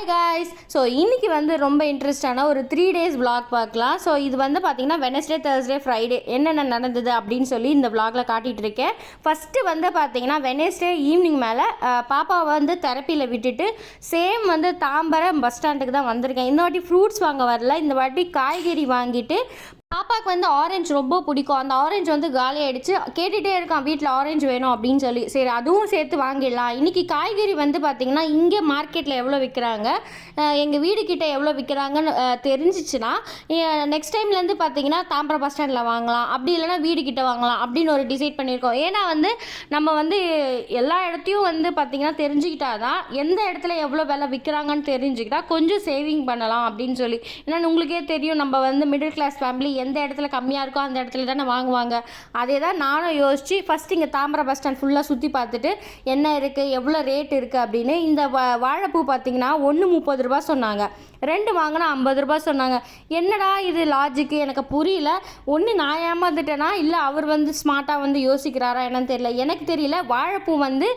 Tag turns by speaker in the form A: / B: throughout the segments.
A: Hi guys so இன்றைக்கி வந்து ரொம்ப இன்ட்ரெஸ்டான ஒரு த்ரீ டேஸ் விளாக் பார்க்கலாம். ஸோ இது வந்து பார்த்தீங்கன்னா வெனஸ்டே தேர்ஸ்டே ஃப்ரைடே என்னென்ன நடந்தது அப்படின்னு சொல்லி இந்த விளாகில் காட்டிகிட்டு இருக்கேன். ஃபஸ்ட்டு வந்து பார்த்தீங்கன்னா வெனஸ்டே ஈவினிங் மேலே பாப்பாவை வந்து தெரப்பியில் விட்டுட்டு சேம் வந்து தாம்பரம் பஸ் ஸ்டாண்டுக்கு தான் வந்திருக்கேன். இந்த வாட்டி ஃப்ரூட்ஸ் வாங்க வரல. இந்த வாட்டி காய்கறி வாங்கிட்டு பாப்பாக்கு வந்து ஆரஞ்சு ரொம்ப பிடிக்கும். அந்த ஆரஞ்சு வந்து காலியாயிடுச்சு. கேட்டுகிட்டே இருக்கான் வீட்டில் ஆரஞ்சு வேணும் அப்படின்னு சொல்லி. சரி அதுவும் சேர்த்து வாங்கிடலாம். இன்றைக்கி காய்கறி வந்து பார்த்திங்கன்னா இங்கே மார்க்கெட்டில் எவ்வளோ விற்கிறாங்க எங்கள் வீடு கிட்டே எவ்வளோ விற்கிறாங்கன்னு தெரிஞ்சிச்சுன்னா நெக்ஸ்ட் டைம்லேருந்து பார்த்தீங்கன்னா தாம்பரம் பஸ் ஸ்டாண்டில் வாங்கலாம். அப்படி இல்லைன்னா வீடு கிட்டே வாங்கலாம் அப்படின்னு ஒரு டிசைட் பண்ணியிருக்கோம். ஏன்னா வந்து நம்ம வந்து எல்லா இடத்தையும் வந்து பார்த்திங்கன்னா தெரிஞ்சுக்கிட்டா தான் எந்த இடத்துல எவ்வளோ விலை விற்கிறாங்கன்னு தெரிஞ்சுக்கிட்டா கொஞ்சம் சேவிங் பண்ணலாம் அப்படின்னு சொல்லி. ஏன்னா உங்களுக்கே தெரியும். நம்ம வந்து மிடில் கிளாஸ் ஃபேமிலி எந்த இடத்துல கம்மியாக இருக்கோ அந்த இடத்துல தானே வாங்குவாங்க. அதே தான் நானும் யோசித்து ஃபஸ்ட் இங்கே தாம்பரம் பஸ் ஸ்டாண்ட் ஃபுல்லாக சுற்றி பார்த்துட்டு என்ன இருக்குது எவ்வளோ ரேட் இருக்குது அப்படின்னு இந்த வா வாழைப்பூ பார்த்தீங்கன்னா ஒன்று முப்பது ரூபா சொன்னாங்க. ரெண்டு வாங்கினா ஐம்பது ரூபாய் சொன்னாங்க. என்னடா இது லாஜிக்கு எனக்கு புரியல. ஒன்று நான் ஏமாந்துட்டேனா? இல்லை அவர் வந்து ஸ்மார்ட்டாக வந்து யோசிக்கிறாரா என்னன்னு தெரியல. எனக்கு தெரியல. வாழைப்பூ வந்து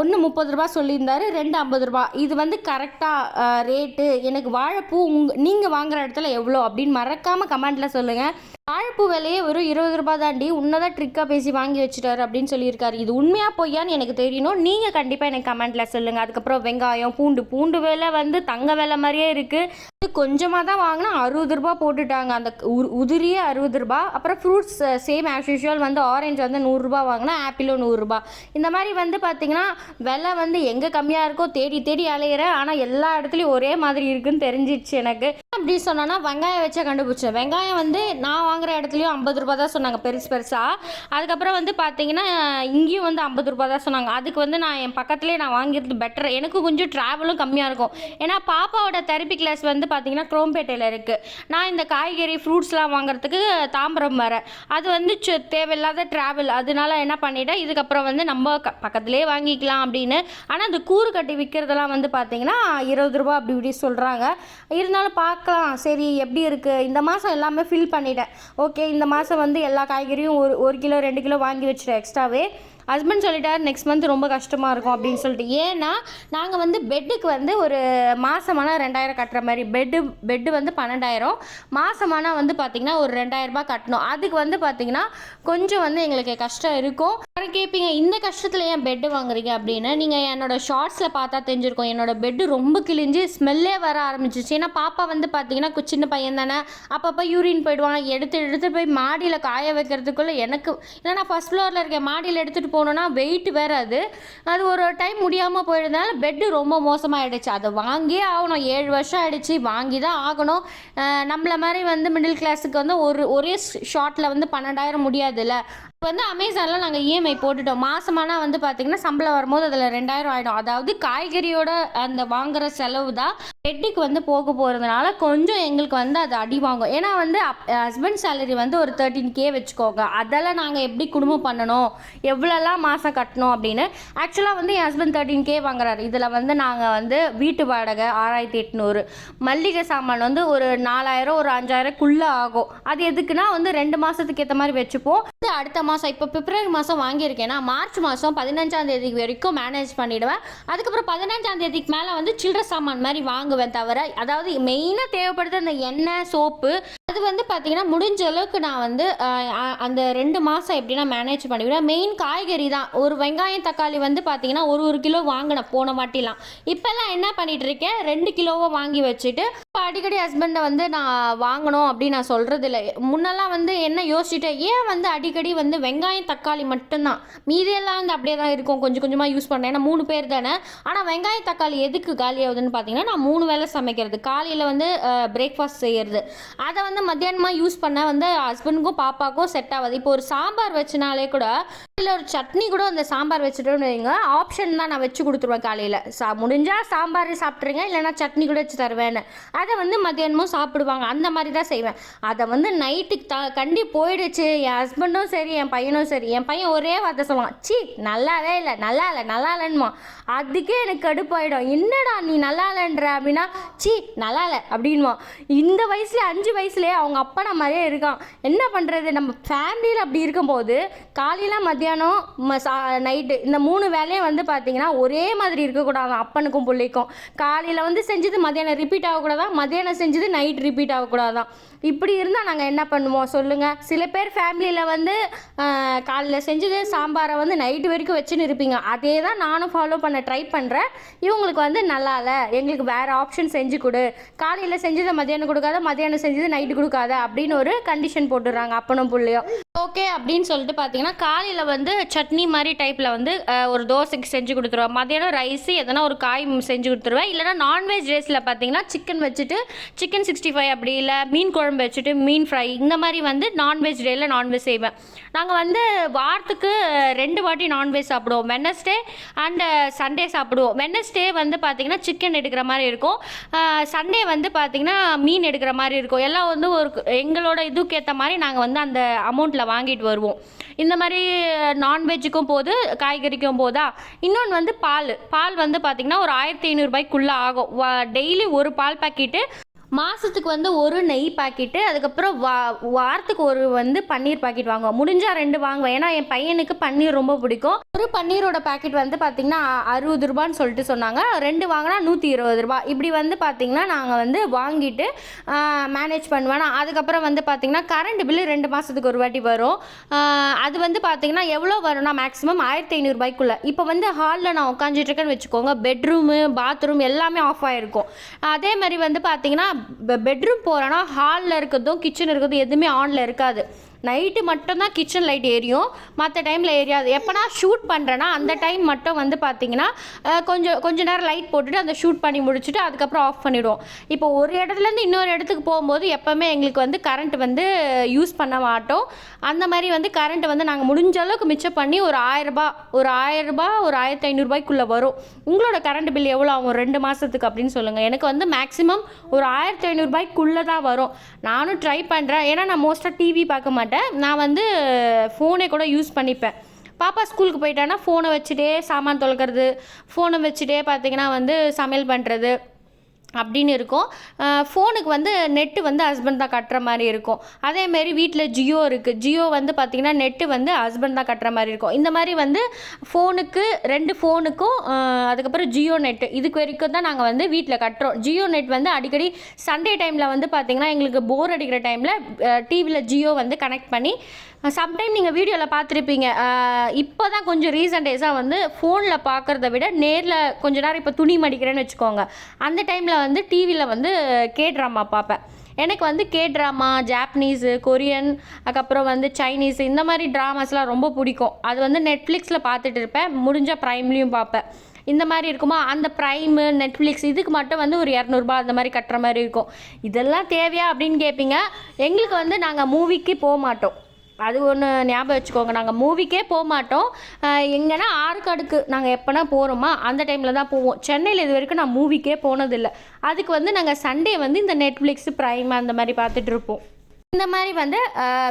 A: ஒன்று முப்பது ரூபா சொல்லியிருந்தார் ரெண்டு ஐம்பது ரூபா இது வந்து கரெக்டாக ரேட்டு எனக்கு வாழைப்பூ உங் நீங்கள் வாங்குகிற இடத்துல எவ்வளோ? அப்படின்னு மறக்காமல் கமெண்ட்டில் சொல்லுங்கள் வாழைப்பூ விலையே வெறும் இருபது ரூபாய் தாண்டி உன்னதான் ட்ரிக்காக பேசி வாங்கி வச்சுட்டாரு அப்படின்னு சொல்லியிருக்காரு. இது உண்மையாக பொய்யான்னு எனக்கு தெரியணும். நீங்கள் கண்டிப்பாக எனக்கு கமெண்ட்டில் சொல்லுங்கள் அதுக்கப்புறம் வெங்காயம் பூண்டு பூண்டு விலை வந்து தங்க விலை மாதிரியே இருக்குது இது கொஞ்சமாக தான் வாங்கினா அறுபது ரூபா போட்டுட்டாங்க. அந்த உ- உதிரியே அறுபது ரூபா அப்புறம் ஃப்ரூட்ஸ் சேம் ஆஸ் யூஷுவல் வந்து ஆரஞ்சு வந்து நூறுரூபா வாங்கினா ஆப்பிளும் நூறுரூபா இந்த மாதிரி வந்து பார்த்திங்கன்னா விலை வந்து எங்கே கம்மியாக இருக்கோ தேடி தேடி அலையிறேன் ஆனால் எல்லா இடத்துலையும் ஒரே மாதிரி இருக்குன்னு தெரிஞ்சிச்சு எனக்கு. அப்படி சொன்னோன்னா வெங்காயம் வச்சே கண்டுபிடிச்சேன். வெங்காயம் வந்து நான் வாங்குற இடத்துலையும் ஐம்பது ரூபா தான் சொன்னாங்க பெருசு பெருசாக அதுக்கப்புறம் வந்து பார்த்தீங்கன்னா இங்கேயும் வந்து ஐம்பது ரூபா தான் சொன்னாங்க. அதுக்கு வந்து நான் என் பக்கத்துலேயே நான் வாங்கியிருது பெட்டர் எனக்கு கொஞ்சம் ட்ராவலும் கம்மியாக இருக்கும். ஏன்னா பாப்பாவோட தெரப்பி கிளாஸ் வந்து பார்த்தீங்கன்னா குரோம்பேட்டையில் இருக்குது நான் இந்த காய்கறி ஃப்ரூட்ஸ்லாம் வாங்குறதுக்கு தாம்பரம் வரேன் அது வந்து தேவையில்லாத ட்ராவல் அதனால என்ன பண்ணிட்டேன் இதுக்கப்புறம் வந்து நம்ம க பக்கத்துலேயே வாங்கிக்கலாம் அப்படின்னு. ஆனால் அந்த கூறு கட்டி விற்கிறதெல்லாம் வந்து பார்த்தீங்கன்னா இருபது ரூபா அப்படி இப்படி சொல்கிறாங்க இருந்தாலும் பார்க்கலாம். சரி எப்படி இருக்குது இந்த மாதம் எல்லாமே ஃபில் பண்ணிட்டேன். ஓகே இந்த மாதம் வந்து எல்லா காய்கறியும் ஒரு ஒரு கிலோ ரெண்டு கிலோ வாங்கி வச்சுட்டேன் எக்ஸ்ட்ராவே ஹஸ்பண்ட் சொல்லிட்டார் நெக்ஸ்ட் மந்த் ரொம்ப கஷ்டமாக இருக்கும் அப்படின்னு சொல்லிட்டு. ஏன்னா நாங்கள் வந்து பெட்டுக்கு வந்து ஒரு மாதமானா ரெண்டாயிரம் கட்டுற மாதிரி பெட்டு பெட்டு வந்து பன்னெண்டாயிரம். மாதமானா வந்து பார்த்திங்கன்னா ஒரு ரெண்டாயிரம் ரூபாய் கட்டணும். அதுக்கு வந்து பார்த்திங்கன்னா கொஞ்சம் வந்து எங்களுக்கு கஷ்டம் இருக்கும். அப்புறம் கேட்பீங்க இந்த கஷ்டத்தில் ஏன் பெட்டு வாங்குறீங்க? அப்படின்னு. நீங்கள் என்னோடய ஷார்ட்ஸில் பார்த்தா தெரிஞ்சிருக்கும் என்னோட பெட்டு ரொம்ப கிழிஞ்சு ஸ்மெல்லே வர ஆரம்பிச்சிச்சு ஏன்னா பாப்பா வந்து பார்த்தீங்கன்னா சின்ன பையன் தானே. அப்பப்போ யூரின் போயிடுவாங்க எடுத்து எடுத்து போய் மாடியில் காய வைக்கிறதுக்குள்ளே எனக்கு ஏன்னா நான் ஃபஸ்ட் ஃப்ளோரில் இருக்கேன் மாடியில் எடுத்துகிட்டு போனோன்னா வெயிட் வேறு அது. அது ஒரு டைம் முடியாமல் போயிருந்தனால பெட்டு ரொம்ப மோசமாகிடுச்சு அதை வாங்கியே ஆகணும். ஏழு வருஷம் ஆகிடுச்சு வாங்கி தான் ஆகணும். நம்மளை நம்மள மாதிரி வந்து மிடில் கிளாஸுக்கு வந்து ஒரு ஒரே ஷார்ட்டில் வந்து பன்னெண்டாயிரம் முடியாதுல்ல. இப்போ வந்து அமேசானில் நாங்கள் இஎம்ஐ போட்டுட்டோம். மாசமானா வந்து பார்த்தீங்கன்னா சம்பளம் வரும்போது அதில் ரெண்டாயிரம் ஆகிடும் அதாவது காய்கறியோட அந்த வாங்குற செலவு தான் டெட்டிக்கு வந்து போக போகிறதுனால கொஞ்சம் எங்களுக்கு வந்து அது அடி வாங்கும். ஏன்னா வந்து ஹஸ்பண்ட் சேலரி வந்து ஒரு தேர்ட்டின் கே வச்சுக்கோங்க. அதெல்லாம் நாங்கள் எப்படி குடும்பம் பண்ணணும்? எவ்வளோலாம் மாதம் கட்டணும் அப்படின்னு. ஆக்சுவலாக வந்து என் ஹஸ்பண்ட் தேர்ட்டின் கே வாங்குறாரு. இதில் வந்து நாங்கள் வந்து வீட்டு வாடகை ஆறாயிரத்தி எட்நூறு. மல்லிகை சாமான் வந்து ஒரு நாலாயிரம் ஒரு அஞ்சாயிரக்குள்ளே ஆகும். அது எதுக்குன்னா வந்து ரெண்டு மாதத்துக்கு ஏற்ற மாதிரி வச்சுப்போம். இது அடுத்த மாதம் இப்போ பிப்ரவரி மாதம் வாங்கியிருக்கேன்னா மார்ச் மாதம் பதினஞ்சாம் தேதி வரைக்கும் மேனேஜ் பண்ணிடுவேன். அதுக்கப்புறம் பதினஞ்சாம் தேதிக்கு மேலே வந்து சில்லற சாமான் மாதிரி வாங்குவேன் தவிர அதாவது மெயினாக தேவைப்படுது அந்த எண்ணெய் சோப்பு அது வந்து பார்த்தீங்கன்னா முடிஞ்ச அளவுக்கு நான் வந்து அந்த ரெண்டு மாதம் எப்படின்னா மேனேஜ் பண்ணிவிடுவேன் மெயின் காய்கறி தான். ஒரு வெங்காயம் தக்காளி வந்து பார்த்தீங்கன்னா ஒரு ஒரு கிலோ வாங்கினேன் போன வாட்டிலாம். இப்போல்லாம் என்ன பண்ணிட்டு இருக்கேன் ரெண்டு கிலோவை வாங்கி வச்சுட்டு இப்போ அடிக்கடி ஹஸ்பண்டை வந்து நான் வாங்கணும் அப்படின்னு நான் சொல்கிறது இல்லை முன்னெல்லாம் வந்து என்ன யோசிச்சுட்டேன்? ஏன் வந்து அடிக்கடி வந்து வெங்காயம் தக்காளி மட்டும்தான்? மீதியெல்லாம் வந்து அப்படியே தான் இருக்கும். கொஞ்சம் கொஞ்சமாக யூஸ் பண்ணேன். ஏன்னா மூணு பேர் தானே. ஆனால் வெங்காயம் தக்காளி எதுக்கு காலி ஆகுதுன்னு பார்த்தீங்கன்னா நான் மூணு வேளை சமைக்கிறது. காலையில் வந்து பிரேக்ஃபாஸ்ட் செய்கிறது அதை வந்து மத்தியானமாக யூஸ் பண்ண வந்து ஹஸ்பண்டுக்கும் பாப்பாக்கும் செட் ஆகாது. இப்போ ஒரு சாம்பார் வச்சனாலே கூட காலையில் ஒரு சட்னி கூட அந்த சாம்பார் வச்சுட்டோன்னு வைங்க. ஆப்ஷன் தான் நான் வச்சு கொடுத்துருவேன் காலையில். சா முடிஞ்சால் சாம்பார் சாப்பிட்ருங்க இல்லைன்னா சட்னி கூட வச்சு தருவேன்னு. அதை வந்து மத்தியானமும் சாப்பிடுவாங்க. அந்த மாதிரி தான் செய்வேன். அதை வந்து நைட்டுக்கு த கண்டி போயிடுச்சு. என் ஹஸ்பண்டும் சரி என் பையனும் சரி. என் பையன் ஒரே வார்த்தை சொல்லுவான். சி நல்லாவே இல்லை நல்லா இல்லை நல்லா இல்லைன்னுமா அதுக்கே எனக்கு கடுப்பாயிடும். என்னடா நீ நல்லா இல்லைன்ற? அப்படின்னா சி நல்லா இல்லை அப்படின்வான் இந்த வயசுல அஞ்சு வயசுலேயே அவங்க அப்பா மாதிரியே இருக்கான். என்ன பண்ணுறது நம்ம ஃபேமிலியில் அப்படி இருக்கும்போது காலையில் மதியம் மத்தியானம் ம சா நைட்டு இந்த மூணு வேலையும் வந்து பார்த்தீங்கன்னா ஒரே மாதிரி இருக்கக்கூடாது அப்பனுக்கும் பிள்ளைக்கும். காலையில் வந்து செஞ்சது மத்தியானம் ரிப்பீட் ஆகக்கூடாதான் மத்தியானம் செஞ்சது நைட் ரிப்பீட் ஆகக்கூடாதான் இப்படி இருந்தால் நாங்கள் என்ன பண்ணுவோம்? சொல்லுங்கள் சில பேர் ஃபேமிலியில் வந்து காலையில் செஞ்சது சாம்பாரை வந்து நைட்டு வரைக்கும் வச்சுன்னு இருப்பீங்க. அதே தான் நானும் ஃபாலோ பண்ண ட்ரை பண்ணுறேன் இவங்களுக்கு வந்து நல்லா இல்லை. எங்களுக்கு வேறு ஆப்ஷன் செஞ்சு கொடு. காலையில் செஞ்சதை மத்தியானம் கொடுக்காத மத்தியானம் செஞ்சது நைட்டு கொடுக்காத அப்படின்னு ஒரு கண்டிஷன் போட்டுடுறாங்க அப்பனும் பிள்ளையும். ஓகே அப்படின்னு சொல்லிட்டு பார்த்தீங்கன்னா காலையில் வந்து சட்னி மாதிரி டைப்பில் வந்து ஒரு தோசைக்கு செஞ்சு கொடுத்துருவேன் மதியானம் ரைஸு எதனா ஒரு காய் செஞ்சு கொடுத்துருவேன் இல்லைனா நான்வெஜ் டேஸில் பார்த்தீங்கன்னா சிக்கன் வச்சுட்டு சிக்கன் சிக்ஸ்டி ஃபைவ் அப்படி இல்லை மீன் குழம்பு வச்சுட்டு மீன் ஃப்ரை இந்த மாதிரி வந்து நான்வெஜ் டேயில் நான்வெஜ் செய்வேன். நாங்கள் வந்து வாரத்துக்கு ரெண்டு வாட்டி நான்வெஜ் சாப்பிடுவோம். வெனஸ்டே அண்டு சண்டே சாப்பிடுவோம். வெனஸ்டே வந்து பார்த்திங்கன்னா சிக்கன் எடுக்கிற மாதிரி இருக்கும். சண்டே வந்து பார்த்திங்கன்னா மீன் எடுக்கிற மாதிரி இருக்கும். எல்லாம் வந்து ஒரு எங்களோட இதுக்கேற்ற மாதிரி நாங்கள் வந்து அந்த அமௌண்ட்டில் வாங்கிட்டு வருவோம். இந்த மாதிரி நான்வெஜ்ஜுக்கும் போது காய்கறிக்கும் போதா? இன்னொன்று வந்து பால். பால் வந்து பார்த்திங்கன்னா ஒரு ஆயிரத்தி ஐநூறுபாய்க்குள்ளே ஆகும். டெய்லி ஒரு பால் பாக்கெட்டு மாதத்துக்கு வந்து ஒரு நெய் பாக்கெட்டு அதுக்கப்புறம் வா வாரத்துக்கு ஒரு வந்து பன்னீர் பாக்கெட் வாங்குவோம். முடிஞ்சால் ரெண்டு வாங்குவேன். ஏன்னா என் பையனுக்கு பன்னீர் ரொம்ப பிடிக்கும். ஒரு பன்னீரோட பாக்கெட் வந்து பார்த்திங்கன்னா அறுபது ரூபான்னு சொல்லிட்டு சொன்னாங்க. ரெண்டு வாங்கினா நூற்றி இருபது ரூபா. இப்படி வந்து பார்த்திங்கன்னா நாங்கள் வந்து வாங்கிட்டு மேனேஜ் பண்ணுவேன். அதுக்கப்புறம் வந்து பார்த்திங்கன்னா கரண்ட் பில்லு ரெண்டு மாதத்துக்கு ஒரு வாட்டி வரும். அது வந்து பார்த்திங்கன்னா எவ்வளோ வரும்னா மேக்ஸிமம் ஆயிரத்தி ஐநூறுபாய்க்குள்ளே இப்போ வந்து ஹாலில் நான் உட்காந்துட்டு இருக்கேன்னு வச்சுக்கோங்க. பெட்ரூமு பாத்ரூம் எல்லாமே ஆஃப் ஆகிருக்கும் அதே மாதிரி வந்து பார்த்திங்கன்னா பெட்ரூம் போகிறேன்னா ஹாலில் இருக்கிறதும் கிச்சன் இருக்கிறதும் எதுவுமே ஆனில் இருக்காது. நைட்டு மட்டும்தான் கிச்சன் லைட் எரியும் மற்ற டைமில் எரியாது எப்போனா ஷூட் பண்ணுறேன்னா அந்த டைம் மட்டும் வந்து பார்த்தீங்கன்னா கொஞ்சம் கொஞ்ச நேரம் லைட் போட்டுட்டு அந்த ஷூட் பண்ணி முடிச்சுட்டு அதுக்கப்புறம் ஆஃப் பண்ணிவிடுவோம் இப்போ ஒரு இடத்துலேருந்து இன்னொரு இடத்துக்கு போகும்போது எப்போவுமே எங்களுக்கு வந்து கரண்ட் வந்து யூஸ் பண்ண மாட்டோம். அந்த மாதிரி வந்து கரண்ட் வந்து நாங்கள் முடிஞ்ச அளவுக்கு மிச்சம் பண்ணி ஒரு ஆயிரரூபா ஒரு ஆயிரரூபா ஒரு ஆயிரத்தி ஐநூறுபாய்க்குள்ளே வரும். உங்களோட கரண்ட் பில் எவ்வளோ ஆகும்? ரெண்டு மாதத்துக்கு அப்படின்னு சொல்லுங்கள் எனக்கு வந்து மேக்ஸிமம் ஒரு ஆயிரத்தி ஐநூறுபாய்க்குள்ளே தான் வரும். நானும் ட்ரை பண்ணுறேன் ஏன்னா நான் மோஸ்ட்டாக டிவி பார்க்க மாட்டேன். நான் வந்து ஃபோனே கூட யூஸ் பண்ணிப்பேன். பாப்பா ஸ்கூலுக்கு போயிட்டான்னா ஃபோனை வச்சுட்டே சாமான் தொலைக்கிறது ஃபோனை வச்சுட்டே பார்த்தீங்கன்னா வந்து சமையல் பண்ணுறது அப்படின்னு இருக்கும். ஃபோனுக்கு வந்து நெட்டு வந்து ஹஸ்பண்ட் தான் கட்டுற மாதிரி இருக்கும். அதேமாரி வீட்டில் ஜியோ இருக்குது ஜியோ வந்து பார்த்திங்கன்னா நெட்டு வந்து ஹஸ்பண்ட் தான் கட்டுற மாதிரி இருக்கும். இந்த மாதிரி வந்து ஃபோனுக்கு ரெண்டு ஃபோனுக்கும் அதுக்கப்புறம் ஜியோ நெட்டு இதுக்கு வரைக்கும் தான் நாங்கள் வந்து வீட்டில் கட்டுறோம். ஜியோ நெட் வந்து அடிக்கடி சண்டே டைமில் வந்து பார்த்திங்கன்னா எங்களுக்கு போர் அடிக்கிற டைமில் டிவியில் ஜியோ வந்து கனெக்ட் பண்ணி சம்டைம் நீங்கள் வீடியோவில் பார்த்துருப்பீங்க. இப்போ தான் கொஞ்சம் ரீசன்ட் டேஸாக வந்து ஃபோனில் பார்க்குறத விட நேரில் கொஞ்ச நேரம் இப்போ துணி மடிக்கிறேன்னு வச்சுக்கோங்க. அந்த டைமில் வந்து டிவியில் வந்து கே ட்ராமா பார்ப்பேன். எனக்கு வந்து கே ட்ராமா ஜாப்பனீஸு கொரியன் அதுக்கப்புறம் வந்து சைனீஸ் இந்த மாதிரி ட்ராமாஸ்லாம் ரொம்ப பிடிக்கும். அது வந்து நெட்ஃப்ளிக்ஸில் பார்த்துட்டு இருப்பேன். முடிஞ்சால் ப்ரைம்லேயும் பார்ப்பேன். இந்த மாதிரி இருக்குமா? அந்த ப்ரைமு நெட்ஃப்ளிக்ஸ் இதுக்கு மட்டும் வந்து ஒரு இரநூறுபா அந்த மாதிரி கட்டுற மாதிரி இருக்கும். இதெல்லாம் தேவையா அப்படின்னு கேட்பீங்க எங்களுக்கு வந்து நாங்கள் மூவிக்கு போக மாட்டோம். அது ஒன்று ஞாபகம் வச்சுக்கோங்க. நாங்கள் மூவிக்கே போக மாட்டோம் எங்கன்னா ஆற்காடுக்கு நாங்கள் எப்போனா போகிறோமா அந்த டைமில் தான் போவோம். சென்னையில் இது வரைக்கும் நான் மூவிக்கே போனதில்லை. அதுக்கு வந்து நாங்கள் சண்டே வந்து இந்த நெட்ஃப்ளிக்ஸு ப்ரைம் அந்த மாதிரி பார்த்துட்ருப்போம் இந்த மாதிரி வந்து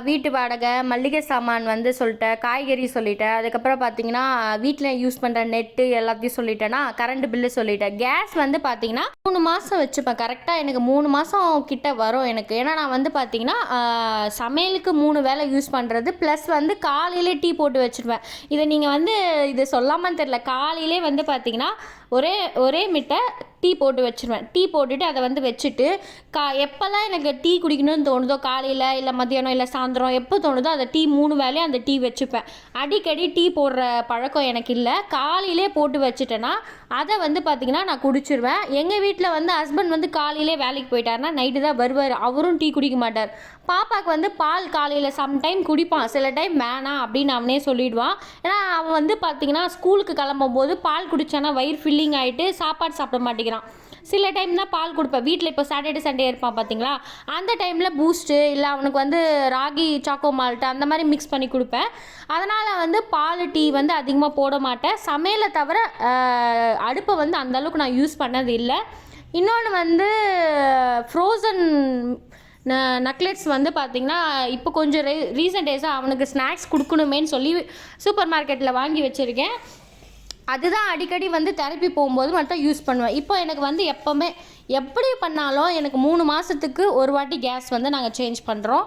A: வீட்டு வாடகை மளிகை சாமான் வந்து சொல்லிட்டேன் காய்கறி சொல்லிட்டேன் அதுக்கப்புறம் பார்த்தீங்கன்னா வீட்டில் யூஸ் பண்ணுற நெட்டு எல்லாத்தையும் சொல்லிட்டேன்னா கரண்ட் பில்லு சொல்லிட்டேன் கேஸ் வந்து பார்த்தீங்கன்னா மூணு மாதம் வச்சுப்பேன். கரெக்டாக எனக்கு மூணு மாதம் கிட்ட வரும் எனக்கு. ஏன்னா நான் வந்து பார்த்தீங்கன்னா சமையலுக்கு மூணு வேளை யூஸ் பண்ணுறது ப்ளஸ் வந்து காலையிலே டீ போட்டு வச்சுருவேன். இதை நீங்கள் வந்து இது சொல்லாமல் தெரில காலையிலே வந்து பார்த்தீங்கன்னா ஒரே ஒரே மிட்டை டீ போட்டு வச்சுருவேன். டீ போட்டுட்டு அதை வந்து வச்சுட்டு கா எப்போல்லாம் எனக்கு டீ குடிக்கணும்னு தோணுதோ காலையில் இல்லை மத்தியானம் இல்லை சாயந்தரம் எப்போ தோணுதோ அந்த டீ மூணு வேலையும் அந்த டீ வச்சுப்பேன். அடிக்கடி டீ போடுற பழக்கம் எனக்கு இல்லை. காலையிலே போட்டு வச்சுட்டேன்னா அதை வந்து பார்த்திங்கன்னா நான் குடிச்சிருவேன். எங்கள் வீட்டில் வந்து ஹஸ்பண்ட் வந்து காலையிலே வேலைக்கு போயிட்டாருன்னா நைட்டு தான் வருவார். அவரும் டீ குடிக்க மாட்டார். பாப்பாவுக்கு வந்து பால் காலையில் சம்டைம் குடிப்பான். சில டைம் வேணாம் அப்படின்னு அவனே சொல்லிடுவான். ஏன்னா அவன் வந்து பார்த்திங்கன்னா ஸ்கூலுக்கு கிளம்பும்போது பால் குடித்தானா வயிறு ஃபில்லிங் ஆகிட்டு சாப்பாடு சாப்பிட மாட்டேங்கிறான். சில டைம் தான் பால் கொடுப்பேன். வீட்டில் இப்போ சாட்டர்டே சண்டே இருப்பான் பார்த்தீங்களா அந்த டைமில் பூஸ்ட்டு இல்லை அவனுக்கு வந்து ராகி சாக்கோ மால்ட்டு அந்த மாதிரி மிக்ஸ் பண்ணி கொடுப்பேன். அதனால் வந்து பால் டீ வந்து அதிகமாக போட மாட்டேன். சமையலை தவிர அடுப்பை வந்து அந்தளவுக்கு நான் யூஸ் பண்ணது இல்லை. இன்னொன்று வந்து ஃப்ரோசன் நக்லெட்ஸ் வந்து பார்த்திங்கன்னா இப்போ கொஞ்சம் ரீ ரீசெண்ட் டேஸாக அவனுக்கு ஸ்நாக்ஸ் கொடுக்கணுமேன்னு சொல்லி சூப்பர் மார்க்கெட்டில் வாங்கி வச்சுருக்கேன். அதுதான் அடிக்கடி வந்து தெரப்பி போகும்போது மட்டும் யூஸ் பண்ணுவேன். இப்போ எனக்கு வந்து எப்போவுமே எப்படி பண்ணாலும் எனக்கு மூணு மாதத்துக்கு ஒரு வாட்டி கேஸ் வந்து நாங்கள் சேஞ்ச் பண்ணுறோம்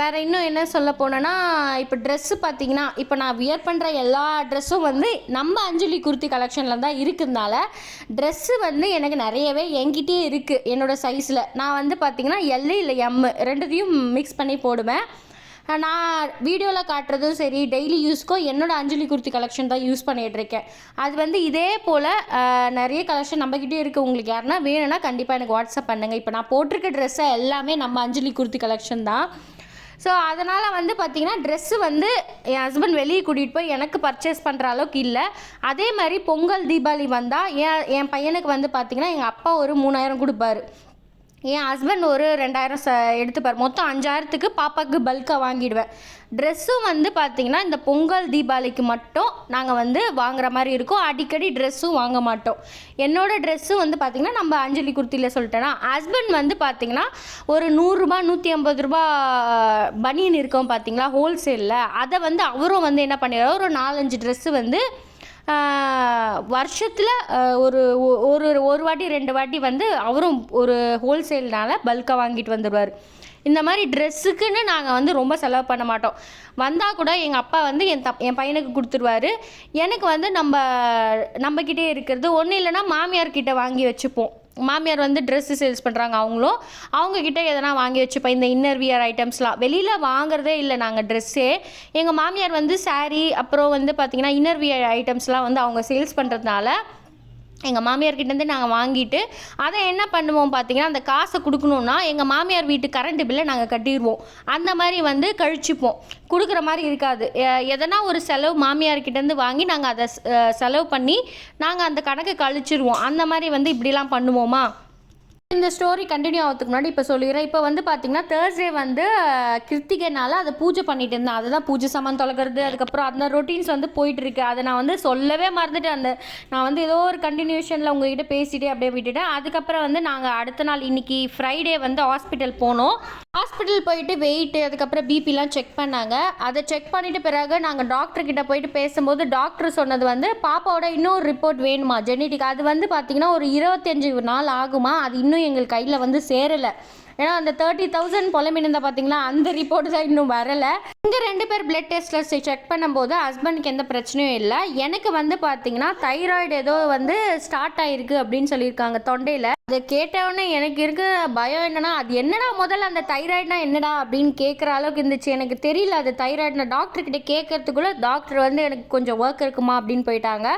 A: வேறு இன்னும் என்ன சொல்ல போனோன்னா இப்போ ட்ரெஸ்ஸு பார்த்தீங்கன்னா இப்போ நான் வியர் பண்ணுற எல்லா ட்ரெஸ்ஸும் வந்து நம்ம அஞ்சலி குர்த்தி கலெக்ஷனில் தான் இருக்குதுனால ட்ரெஸ்ஸு வந்து எனக்கு நிறையவே என்கிட்டயே இருக்குது என்னோடய சைஸில் நான் வந்து பார்த்தீங்கன்னா எல்லு இல்லை எம்மு ரெண்டுத்தையும் மிக்ஸ் பண்ணி போடுவேன். நான் வீடியோவில் காட்டுறதும் சரி டெய்லி யூஸ்க்கும் என்னோட அஞ்சலி குர்த்தி கலெக்ஷன் தான் யூஸ் பண்ணிகிட்டு இருக்கேன் அது வந்து இதே போல் நிறைய கலெக்ஷன் நம்மக்கிட்டே இருக்குது உங்களுக்கு யாருன்னா வேணும்னா கண்டிப்பாக எனக்கு வாட்ஸ்அப் பண்ணுங்கள் இப்போ நான் போட்டிருக்க ட்ரெஸ்ஸை எல்லாமே நம்ம அஞ்சலி குர்த்தி கலெக்ஷன் தான். ஸோ அதனால் வந்து பார்த்திங்கன்னா ட்ரெஸ்ஸு வந்து என் ஹஸ்பண்ட் வெளியே கூட்டிகிட்டு போய் எனக்கு பர்ச்சேஸ் பண்ணுற அளவுக்கு இல்லை. அதே மாதிரி பொங்கல் தீபாவளி வந்தால் என் என் பையனுக்கு வந்து பார்த்திங்கன்னா எங்கள் அப்பா ஒரு மூணாயிரம் கொடுப்பாரு. என் ஹஸ்பண்ட் ஒரு ரெண்டாயிரம் ச எடுத்துப்பார். மொத்தம் அஞ்சாயிரத்துக்கு பாப்பாவுக்கு பல்காக வாங்கிடுவேன். ட்ரெஸ்ஸும் வந்து பார்த்திங்கன்னா இந்த பொங்கல் தீபாவளிக்கு மட்டும் நாங்கள் வந்து வாங்குற மாதிரி இருக்கும். அடிக்கடி ட்ரெஸ்ஸும் வாங்க மாட்டோம். என்னோடய ட்ரெஸ்ஸும் வந்து பார்த்திங்கன்னா நம்ம அஞ்சலி குர்த்தியில் சொல்லிட்டேன்னா ஹஸ்பண்ட் வந்து பார்த்திங்கன்னா ஒரு நூறுரூபா நூற்றி ஐம்பது ரூபா பனியன் இருக்கோம் பார்த்தீங்களா ஹோல்சேலில் அதை வந்து அவரும் வந்து என்ன பண்ணிடுறாரு ஒரு நாலஞ்சு ட்ரெஸ்ஸு வந்து வருஷத்தில் ஒரு ஒரு ஒரு வாட்டி ரெண்டு வாட்டி வந்து அவரும் ஒரு ஹோல்சேல்னால் பல்காக வாங்கிட்டு வந்துடுவார் இந்த மாதிரி ட்ரெஸ்ஸுக்குன்னு நாங்கள் வந்து ரொம்ப செலவு பண்ண மாட்டோம். வந்தால் கூட எங்கள் அப்பா வந்து என் தப் என் பையனுக்கு கொடுத்துருவாரு. எனக்கு வந்து நம்ம நம்மக்கிட்டே இருக்கிறது. ஒன்றும் இல்லைன்னா மாமியார்கிட்ட வாங்கி வச்சுப்போம். மாமியார் வந்து ட்ரெஸ்ஸு சேல்ஸ் பண்ணுறாங்க அவங்களும். அவங்கக்கிட்ட எதனா வாங்கி வச்சுப்பேன் இந்த இன்னர் வியர் ஐட்டம்ஸ்லாம் வெளியில் வாங்குறதே இல்லை நாங்கள் ட்ரெஸ்ஸே எங்கள் மாமியார் வந்து சாரீ அப்புறம் வந்து பார்த்திங்கன்னா இன்னர் வியர் ஐட்டம்ஸ்லாம் வந்து அவங்க சேல்ஸ் பண்ணுறதுனால எங்கள் மாமியார்கிட்டேருந்து நாங்கள் வாங்கிட்டு அதை என்ன பண்ணுவோம் பார்த்தீங்கன்னா அந்த காசை கொடுக்கணுன்னா எங்கள் மாமியார் வீட்டு கரண்ட் பில்லை நாங்கள் கட்டிடுவோம். அந்த மாதிரி வந்து கழிச்சுப்போம். கொடுக்குற மாதிரி இருக்காது. எதனா ஒரு செலவு மாமியார்கிட்டேருந்து வாங்கி நாங்கள் அதை செலவு பண்ணி நாங்கள் அந்த கணக்கு கழிச்சிருவோம். அந்த மாதிரி வந்து இப்படிலாம் பண்ணுவோமா? இந்த ஸ்டோரி கண்டினியூ ஆகிறதுக்கு முன்னாடி இப்போ சொல்லிடுறேன். இப்போ வந்து பார்த்தீங்கன்னா தேர்ஸ்டே வந்து கிருத்திகைனால அதை பூஜை பண்ணிட்டு இருந்தேன். அதுதான் பூஜை சாமான் தொலைக்கிறது. அதுக்கப்புறம் அந்த ரொட்டீன்ஸ் வந்து போயிட்டு இருக்கு. அதை நான் வந்து சொல்லவே மறந்துட்டு அந்த நான் வந்து ஏதோ ஒரு கண்டினியூஷனில் உங்ககிட்ட பேசிட்டே அப்படியே விட்டுட்டேன். அதுக்கப்புறம் வந்து நாங்கள் அடுத்த நாள் இன்னைக்கு ஃப்ரைடே வந்து ஹாஸ்பிட்டல் போனோம். ஹாஸ்பிட்டல் போயிட்டு வெயிட்டு அதுக்கப்புறம் பிபிலாம் செக் பண்ணாங்க. அதை செக் பண்ணிட்டு பிறகு நாங்கள் டாக்டர் கிட்ட போயிட்டு பேசும்போது டாக்டர் சொன்னது வந்து பாப்பாவோட இன்னொரு ரிப்போர்ட் வேணுமா? ஜெனட்டிக் அது வந்து பார்த்தீங்கன்னா ஒரு இருபத்தஞ்சு நாள் ஆகுமா? அது இன்னும் எங்கள் கையில் வந்து சேரலை. ஏன்னா அந்த தேர்ட்டி தௌசண்ட் புலம்பினிருந்தா பார்த்தீங்களா அந்த ரிப்போர்ட் தான் இன்னும் வரலை. இங்கே ரெண்டு பேர் பிளட் டெஸ்ட்டில் செக் பண்ணும்போது ஹஸ்பண்டுக்கு எந்த பிரச்சனையும் இல்லை. எனக்கு வந்து பார்த்தீங்கன்னா தைராய்டு ஏதோ வந்து ஸ்டார்ட் ஆகிருக்கு அப்படின்னு சொல்லியிருக்காங்க தொண்டையில். அதை கேட்டவுடனே எனக்கு இருக்க பயம் என்னன்னா அது என்னடா முதல்ல அந்த தைராய்டுனா என்னடா அப்படின்னு கேட்குற அளவுக்கு இருந்துச்சு. எனக்கு தெரியல அது தைராய்டுனா டாக்டர் கிட்ட கேட்கறதுக்குள்ள டாக்டர் வந்து எனக்கு கொஞ்சம் ஒர்க் இருக்குமா அப்படின்னு போயிட்டாங்க.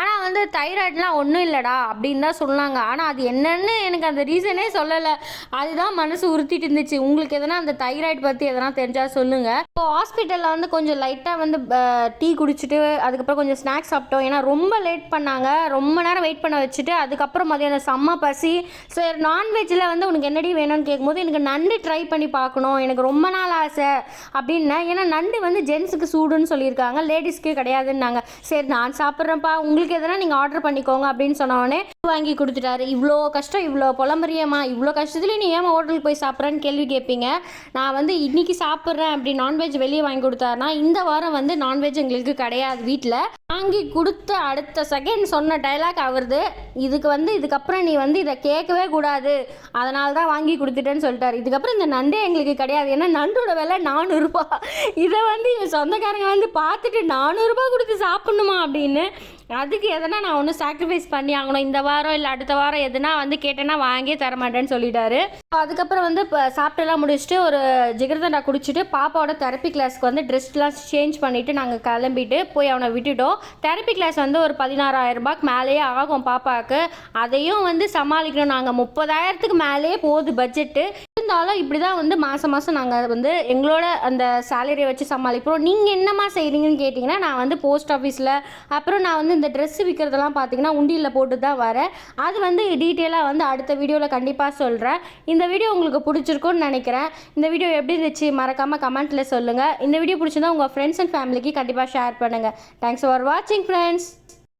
A: ஆனால் வந்து தைராய்டுலாம் ஒன்றும் இல்லைடா அப்படின்னு தான் சொன்னாங்க. ஆனால் அது என்னன்னு எனக்கு அந்த ரீசனே சொல்லலை. அதுதான் மனசு உறுத்திட்டு இருந்துச்சு. உங்களுக்கு எதனா அந்த தைராய்டு பற்றி எதனா தெரிஞ்சால் சொல்லுங்கள் இப்போ ஹாஸ்பிட்டலில் வந்து கொஞ்சம் லைட்டாக வந்து டீ குடிச்சிட்டு அதுக்கப்புறம் கொஞ்சம் ஸ்நாக்ஸ் சாப்பிட்டோம். ஏன்னா ரொம்ப லேட் பண்ணாங்க. ரொம்ப நேரம் வெயிட் பண்ண வச்சுட்டு அதுக்கப்புறம் மதியானம் செம்ம பசி. ஸோ நான்வெஜ்ஜில் வந்து உனக்கு என்னடி வேணும்னு கேட்கும்போது எனக்கு நண்டு ட்ரை பண்ணி பார்க்கணும். எனக்கு ரொம்ப நாள் ஆசை அப்படின்னேன் ஏன்னா நண்டு வந்து ஜென்ஸுக்கு சூடுன்னு சொல்லியிருக்காங்க. லேடிஸ்க்கு கிடையாதுன்னாங்க. சரி நான் சாப்பிட்றேன்ப்பா. உங்களுக்கு எதனா நீங்கள் ஆர்டர் பண்ணிக்கோங்க அப்படின்னு சொன்னோடனே வாங்கி கொடுத்துட்டாரு. இவ்வளோ கஷ்டம் இவ்வளோ புலம்பரியமா இவ்வளோ கஷ்டத்துலேயும் நீ ஏன் ஹோட்டலுக்கு போய் சாப்பிட்றேன்னு கேள்வி கேட்பீங்க. நான் வந்து இன்றைக்கி சாப்பிட்றேன் அப்படி நான்வெஜ் வெளியே வாங்கி கொடுத்தாருனா இந்த வாரம் வந்து நான்வெஜ் எங்களுக்கு கிடையாது வீட்டில் வாங்கி கொடுத்த அடுத்த செகண்ட் சொன்ன டைலாக் அவருது இதுக்கு வந்து இதுக்கப்புறம் நீ வந்து இதை கேட்கவே கூடாது. அதனால தான் வாங்கி கொடுத்துட்டேன்னு சொல்லிட்டாரு. இதுக்கப்புறம் இந்த நண்டே எங்களுக்கு கிடையாது. ஏன்னா நண்டோட விலை நானூறுரூபா இதை வந்து என் சொந்தக்காரங்க வந்து பார்த்துட்டு நானூறுரூபா கொடுத்து சாப்பிட்ணுமா அப்படின்னு அதுக்கு எதனா நான் ஒன்றும் சாக்ரிஃபைஸ் பண்ணி ஆகணும். இந்த வாரம் இல்லை அடுத்த வாரம் எதுனா வந்து கேட்டேன்னா வாங்கியே தரமாட்டேன்னு சொல்லிட்டாரு. அதுக்கப்புறம் வந்து இப்போ சாப்பிட்டெல்லாம் முடிச்சுட்டு ஒரு ஜிகர்தண்டா குடிச்சிட்டு பாப்பாவோட தெரப்பி கிளாஸ்க்கு வந்து ட்ரெஸ்லாம் சேஞ்ச் பண்ணிவிட்டு நாங்கள் கிளம்பிட்டு போய் அவனை விட்டுட்டோம். தெரப்பி கிளாஸ் வந்து ஒரு பதினாறாயிரம் ரூபாய்க்கு மேலேயே ஆகும் பாப்பாவுக்கு. அதையும் வந்து சமாளிக்கணும். நாங்கள் முப்பதாயிரத்துக்கு மேலேயே போகுது பட்ஜெட்டு இருந்தாலும் இப்படி தான் வந்து மாதம் மாதம் நாங்கள் வந்து எங்களோட அந்த சேலரியை வச்சு சமாளிப்போம் நீங்கள் என்னம்மா செய்கிறீங்கன்னு கேட்டிங்கன்னா நான் வந்து போஸ்ட் ஆஃபீஸில் அப்புறம் நான் வந்து இந்த ட்ரெஸ்ஸு விற்கிறதெல்லாம் பார்த்தீங்கன்னா உண்டியில் போட்டு தான் வரேன். அது வந்து டீட்டெயிலாக வந்து அடுத்த வீடியோவில் கண்டிப்பாக சொல்கிறேன் இந்த வீடியோ உங்களுக்கு பிடிச்சிருக்கும்னு நினைக்கிறேன். இந்த வீடியோ எப்படி இருந்துச்சு மறக்காமல் கமெண்ட்டில் சொல்லுங்கள் இந்த வீடியோ பிடிச்சிருந்தா உங்கள் ஃப்ரெண்ட்ஸ் அண்ட் ஃபேமிலிக்கு கண்டிப்பாக ஷேர் பண்ணுங்கள் தேங்க்ஸ் ஃபார் வாட்சிங் ஃப்ரெண்ட்ஸ்